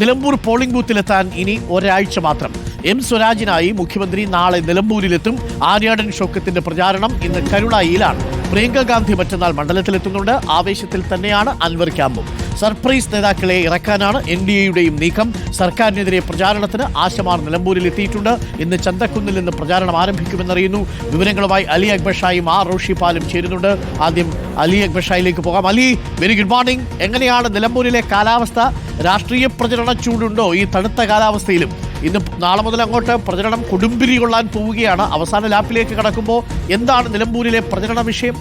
Nilambur polling ബൂത്തിലെത്താൻ ഇനി ഒരാഴ്ച മാത്രം. എം സ്വരാജിനായി മുഖ്യമന്ത്രി നാളെ നിലമ്പൂരിലെത്തും. ആര്യാടൻ ഷോക്കത്തിന്റെ പ്രചാരണം ഇന്ന് കരുളായിയിലാണ് പ്രിയങ്ക ഗാന്ധി മറ്റന്നാൾ മണ്ഡലത്തിലെത്തുന്നുണ്ട്. ആവേശത്തിൽ തന്നെയാണ് അൻവർ ക്യാമ്പും. സർപ്രൈസ് നേതാക്കളെ ഇറക്കാനാണ് എൻ ഡി എയുടെയും നീക്കം. സർക്കാരിനെതിരെ പ്രചാരണത്തിന് ആശമാർ നിലമ്പൂരിൽ എത്തിയിട്ടുണ്ട്. ഇന്ന് ചന്തക്കുന്നിൽ നിന്ന് പ്രചാരണം ആരംഭിക്കുമെന്നറിയുന്നു. വിവരങ്ങളുമായി അലി അക്ബർ ഷായും ആർ റോഷിപാലും ചേരുന്നുണ്ട്. ആദ്യം അലി അക്ബർ ഷായിലേക്ക് പോകാം. അലി വെരി ഗുഡ് മോർണിംഗ് എങ്ങനെയാണ് നിലമ്പൂരിലെ കാലാവസ്ഥ? രാഷ്ട്രീയ പ്രചരണ ചൂടുണ്ടോ ഈ തണുത്ത കാലാവസ്ഥയിലും? ഇന്ന് നാളെ മുതൽ അങ്ങോട്ട് പ്രചരണം കൊടുമ്പിരി കൊള്ളാൻ പോവുകയാണ്. അവസാന ലാപ്പിലേക്ക് കടക്കുമ്പോൾ എന്താണ് നിലമ്പൂരിലെ പ്രചരണ വിഷയം?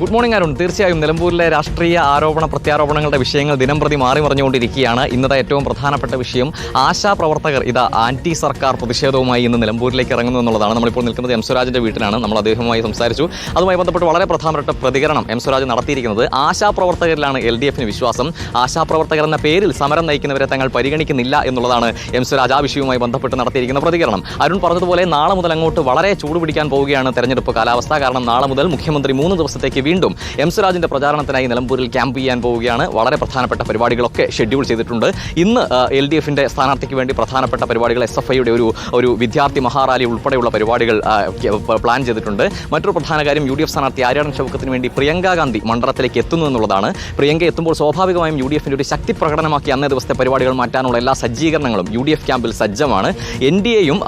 ഗുഡ് മോർണിംഗ് അരുൺ തീർച്ചയായും നിലമ്പൂരിലെ രാഷ്ട്രീയ ആരോപണ പ്രത്യാരോപണങ്ങളുടെ വിഷയങ്ങൾ ദിനം പ്രതി മാറി മറിഞ്ഞുകൊണ്ടിരിക്കുകയാണ്. ഇന്നത്തെ ഏറ്റവും പ്രധാനപ്പെട്ട വിഷയം ആശാ പ്രവർത്തകർ. ഇതാ ആന്റി സർക്കാർ പ്രതിഷേധവുമായി ഇന്ന് നിലമ്പൂരിലേക്ക് ഇറങ്ങുന്നു എന്നുള്ളതാണ്. നമ്മളിപ്പോൾ നിൽക്കുന്നത് എം സ്വരാജിന്റെ വീട്ടിലാണ്. നമ്മൾ അദ്ദേഹവുമായി സംസാരിച്ചു. അതുമായി ബന്ധപ്പെട്ട് വളരെ പ്രധാനപ്പെട്ട പ്രതികരണം എം സ്വരാജ് നടത്തിയിരിക്കുന്നത്. ആശാ പ്രവർത്തകരിലാണ് എൽ ഡി എഫിന് വിശ്വാസം. ആശാ പ്രവർത്തകർ എന്ന പേരിൽ സമരം നയിക്കുന്നവരെ തങ്ങൾ പരിഗണിക്കുന്നില്ല എന്നുള്ളതാണ് എം സ്വരാജ് ആ വിഷയവുമായി ബന്ധപ്പെട്ട് നടത്തിയിരിക്കുന്ന പ്രതികരണം. അരുൺ പറഞ്ഞതുപോലെ നാളെ മുതൽ അങ്ങോട്ട് വളരെ ചൂടുപിടിക്കാൻ പോവുകയാണ് തെരഞ്ഞെടുപ്പ് കാലാവസ്ഥ. കാരണം നാളെ മുതൽ മുഖ്യമന്ത്രി മൂന്ന് ദിവസത്തേക്ക് വീണ്ടും എം സുരാജിന്റെ പ്രചാരണത്തിനായി നിലമ്പൂരിൽ ക്യാമ്പ് ചെയ്യാൻ പോവുകയാണ്. വളരെ പ്രധാനപ്പെട്ട പരിപാടികളൊക്കെ ഷെഡ്യൂൾ ചെയ്തിട്ടുണ്ട്. ഇന്ന് എൽ ഡി എഫിന്റെ സ്ഥാനാർത്ഥിക്ക് വേണ്ടി പ്രധാനപ്പെട്ട പരിപാടികൾ എസ് എഫ് ഐയുടെ ഒരു ഒരു വിദ്യാർത്ഥി മഹാറാലി ഉൾപ്പെടെയുള്ള പരിപാടികൾ പ്ലാൻ ചെയ്തിട്ടുണ്ട്. മറ്റൊരു പ്രധാന കാര്യം യു ഡി എഫ് സ്ഥാനാർത്ഥി ആര്യാടൻ ഷൗക്കത്തിന് വേണ്ടി പ്രിയങ്ക ഗാന്ധി മണ്ഡലത്തിലേക്ക് എത്തുന്നു എന്നുള്ളതാണ്. പ്രിയങ്ക എത്തുമ്പോൾ സ്വാഭാവികമായും യു ഡി എഫിന്റെ ഒരു ശക്തി പ്രകടനമാക്കി അന്നേ ദിവസത്തെ പരിപാടികൾ മാറ്റാനുള്ള എല്ലാ സജ്ജീകരണങ്ങളും യു ഡി എഫ് ക്യാമ്പിൽ സജ്ജമാണ്. എൻ ഡി എയും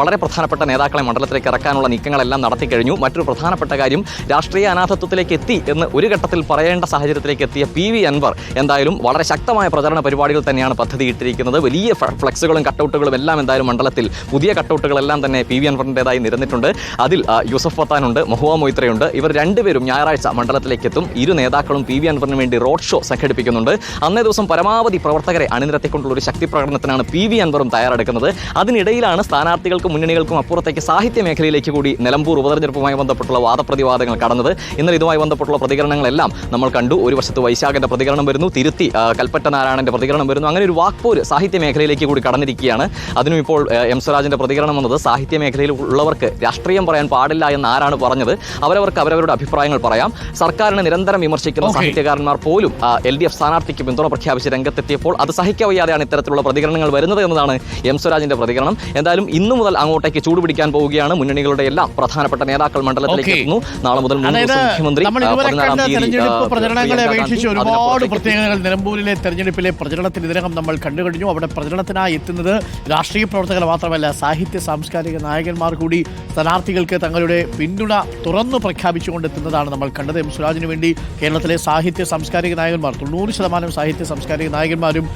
വളരെ പ്രധാനപ്പെട്ട നേതാക്കളെ മണ്ഡലത്തിലേക്ക് ഇറക്കാനുള്ള നീക്കങ്ങളെല്ലാം നടത്തി കഴിഞ്ഞു മറ്റൊരു പ്രധാനപ്പെട്ട കാര്യം രാഷ്ട്രീയ അനാഥത്വത്തിലേക്ക് എത്തി എന്ന് ഒരു ഘട്ടത്തിൽ പറയേണ്ട സാഹചര്യത്തിലേക്ക് എത്തിയ പി വി അൻവർ എന്തായാലും വളരെ ശക്തമായ പ്രചരണ പരിപാടികൾ തന്നെയാണ് പദ്ധതി ഇട്ടിരിക്കുന്നത്. വലിയ ഫ്ലെക്സുകളും കട്ടൗട്ടുകളും എല്ലാം എന്തായാലും മണ്ഡലത്തിൽ പുതിയ കട്ടൗട്ടുകളെല്ലാം തന്നെ പി വി അൻവറിന്റെതായി നിരന്നിട്ടുണ്ട്. അതിൽ യൂസഫ് പത്താനുണ്ട് മഹുവ മൊയ്ത്രയുണ്ട്. ഇവർ രണ്ടുപേരും ഞായറാഴ്ച മണ്ഡലത്തിലേക്ക് എത്തും ഇരു നേതാക്കളും പി വി അൻവറിന് വേണ്ടി റോഡ് ഷോ സംഘടിപ്പിക്കുന്നുണ്ട്. അന്നേ ദിവസം പരമാവധി പ്രവർത്തകരെ അണിനിരത്തിക്കൊണ്ടുള്ള ഒരു ശക്തി പ്രകടനത്തിനാണ് പി വി അൻവറും തയ്യാറെടുക്കുന്നത്. അതിനിടയിലാണ് സ്ഥാനാർത്ഥികൾക്കും മുന്നണികൾക്കും അപ്പുറത്തേക്ക് സാഹിത്യ മേഖലയിലേക്ക് കൂടി നിലമ്പൂർ ഉപതെരഞ്ഞെടുപ്പുമായി ബന്ധപ്പെട്ടുള്ള വാദപ്രതിവാദങ്ങൾ കടന്നത്. ഇന്നലെ ഇതുമായി ബന്ധപ്പെട്ടുള്ള പ്രതികരണങ്ങളെല്ലാം നമ്മൾ കണ്ടു. ഒരു വശത്ത് വൈശാഖന്റെ പ്രതികരണം വരുന്നു. തിരുത്തി കൽപ്പറ്റ നാരായണന്റെ പ്രതികരണം വരുന്നു. അങ്ങനെ ഒരു വാക്പോര് സാഹിത്യ മേഖലയിലേക്ക് കൂടി കടന്നിരിക്കുകയാണ്. അതിനും ഇപ്പോൾ എം സ്വരാജിന്റെ പ്രതികരണം വന്നത് സാഹിത്യ മേഖലയിൽ ഉള്ളവർക്ക് രാഷ്ട്രീയം പറയാൻ പാടില്ല എന്ന് ആരാണ് പറഞ്ഞത്. അവരവർക്ക് അവരവരുടെ അഭിപ്രായങ്ങൾ പറയാം. സർക്കാരിനെ നിരന്തരം വിമർശിക്കുന്ന സാഹിത്യകാരന്മാർ പോലും എൽ ഡി എഫ് സ്ഥാനാർത്ഥിക്ക് പിന്തുണ പ്രഖ്യാപിച്ച് രംഗത്തെത്തിയപ്പോൾ അത് സഹിക്കവയ്യാതെയാണ് ഇത്തരത്തിലുള്ള പ്രതികരണങ്ങൾ വരുന്നത് എന്നതാണ് എം സ്വരാജിന്റെ പ്രതികരണം. എന്തായാലും ഇന്നു മുതൽ അങ്ങോട്ടേക്ക് ചൂടുപിടിക്കാൻ പോവുകയാണ്. മുന്നണികളുടെ എല്ലാം പ്രധാനപ്പെട്ട നേതാക്കൾ മണ്ഡലത്തിലേക്ക് എത്തുന്നു. നാളെ മുതൽ മുഖ്യമന്ത്രി നമ്മൾ ഇതുവരെ കണ്ട തെരഞ്ഞെടുപ്പ് പ്രചരണങ്ങളെ അപേക്ഷിച്ച് ഒരുപാട് പ്രത്യേകതകൾ നിലമ്പൂരിലെ തെരഞ്ഞെടുപ്പിലെ പ്രചരണത്തിന് ഇതിനകം നമ്മൾ കണ്ടു കഴിഞ്ഞു അവിടെ പ്രചരണത്തിനായി എത്തുന്നത് രാഷ്ട്രീയ പ്രവർത്തകർ മാത്രമല്ല സാഹിത്യ സാംസ്കാരിക നായകന്മാർ കൂടി സ്ഥാനാർത്ഥികൾക്ക് തങ്ങളുടെ പിന്തുണ തുറന്നു പ്രഖ്യാപിച്ചുകൊണ്ട് എത്തുന്നതാണ് നമ്മൾ കണ്ടത്. എം സുരാജിന് വേണ്ടി കേരളത്തിലെ സാഹിത്യ സാംസ്കാരിക നായകന്മാർ തൊണ്ണൂറ് ശതമാനം സാഹിത്യ സാംസ്കാരിക നായകന്മാരും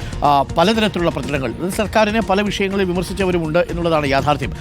പലതരത്തിലുള്ള പ്രചരണങ്ങൾ. സർക്കാരിനെ പല വിഷയങ്ങളിൽ വിമർശിച്ചവരുമുണ്ട് എന്നുള്ളതാണ് യാഥാർത്ഥ്യം.